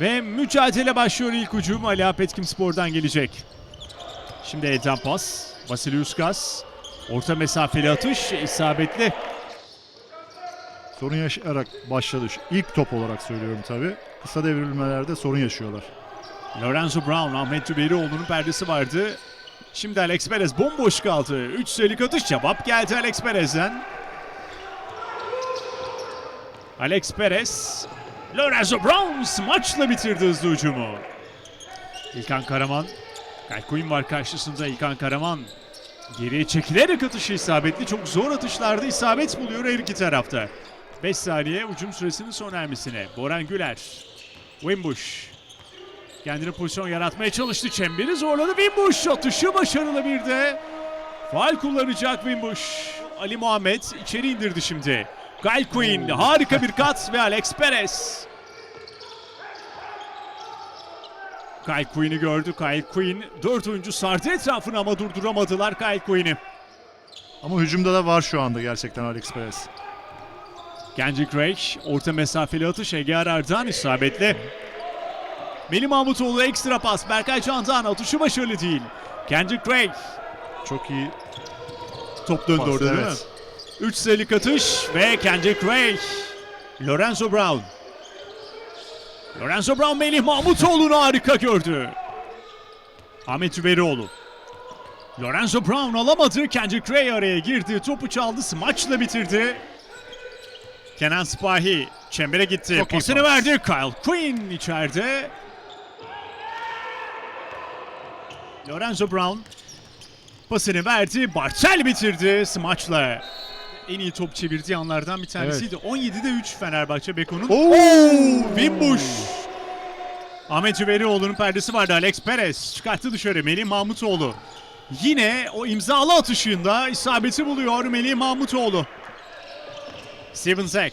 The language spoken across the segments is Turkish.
Ve mücadele başlıyor ilk hücum Ali Apetkim Spor'dan gelecek. Şimdi elden pas. Vasilius Gaz. Orta mesafeli atış isabetli. Sorun yaşayarak başladı. İlk top olarak söylüyorum tabii. Kısa devrilmelerde sorun yaşıyorlar. Lorenzo Brown, Ahmet Cübeyroğlu'nun perdesi vardı. Şimdi Alex Perez bomboş kaldı. 3 sayılık atış cevap geldi Alex Perez'den. Alex Perez, Lorenzo Brown maçla bitirdi hızlı hücumu. İlkan Karaman, Kalkoyun var karşısında İlkan Karaman. Geriye çekilerek atışı isabetli. Çok zor atışlarda isabet buluyor her iki tarafta. 5 saniye hücum süresinin son ermesine. Boran Güler, Wimbush, Kendine pozisyon yaratmaya çalıştı. Çemberi zorladı. Wimbush atışı başarılı bir de. Faal kullanacak Wimbush. Ali Muhammed içeri indirdi şimdi. Kyle Quinn harika bir kat ve Alex Perez. Kyle Quinn'i gördü. Kyle Quinn dört oyuncu sardı etrafını ama durduramadılar Kyle Quinn'i. Ama hücumda da var şu anda gerçekten Alex Perez. Kendrick Ray orta mesafeli atış Ege Arar'dan isabetli. Melih Mahmutoğlu ekstra pas. Berkay Candan atışı başarılı değil. Kendrick Ray Çok iyi top döndü pas. orada değil mi? Evet. 3 sayılık atış ve Kendrick Ray. Lorenzo Brown. Lorenzo Brown Melih Mahmutoğlu'nu harika gördü. Ahmet Üverioğlu. Lorenzo Brown alamadı. Kendrick Ray araya girdi. Topu çaldı. Smaçla bitirdi. Kenan Spahi çembere gitti. Çok Pasını pas. verdi. Kyle Quinn içeride. Lorenzo Brown pasını verdi. Bartel bitirdi smaçla. En iyi top çevirdiği anlardan bir tanesiydi. 17'de 3 Fenerbahçe Beko'nun. Wimbush. Ahmet Cüverioğlu'nun perdesi vardı. Alex Perez çıkarttı dışarı. Melih Mahmutoğlu. Yine o imzalı atışında isabeti buluyor Melih Mahmutoğlu. Steven Zek.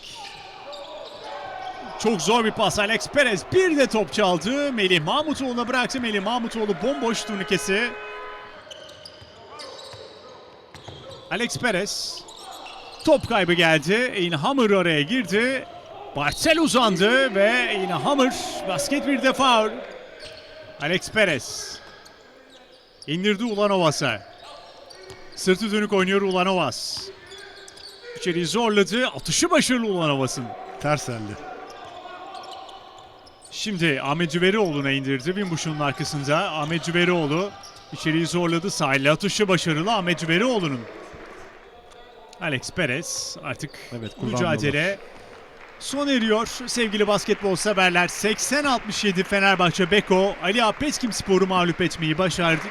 Çok zor bir pas Alex Perez. Bir de top çaldı. Melih Mahmutoğlu'na bıraktı. Melih Mahmutoğlu bomboş turnikesi. Alex Perez. Top kaybı geldi. Yine Hammer araya girdi. Bartel uzandı ve yine Hammer basket bir de faul. Alex Perez. İndirdi Ulanovas'a. Sırtı dönük oynuyor Ulanovas. İçeriği zorladı. Atışı başarılı Ulanovas'ın. Ters elde. Şimdi Ahmet Cüverioğlu'na indirdi. Wimbush'un arkasında Ahmet Cüverioğlu içeriği zorladı. Sahille atışı başarılı Ahmet Cüverioğlu'nun. Alex Perez artık Evet, mücadele sona eriyor. Sevgili basketbol severler 80-67 Fenerbahçe Beko Ali Apetkim Spor'u mağlup etmeyi başardı.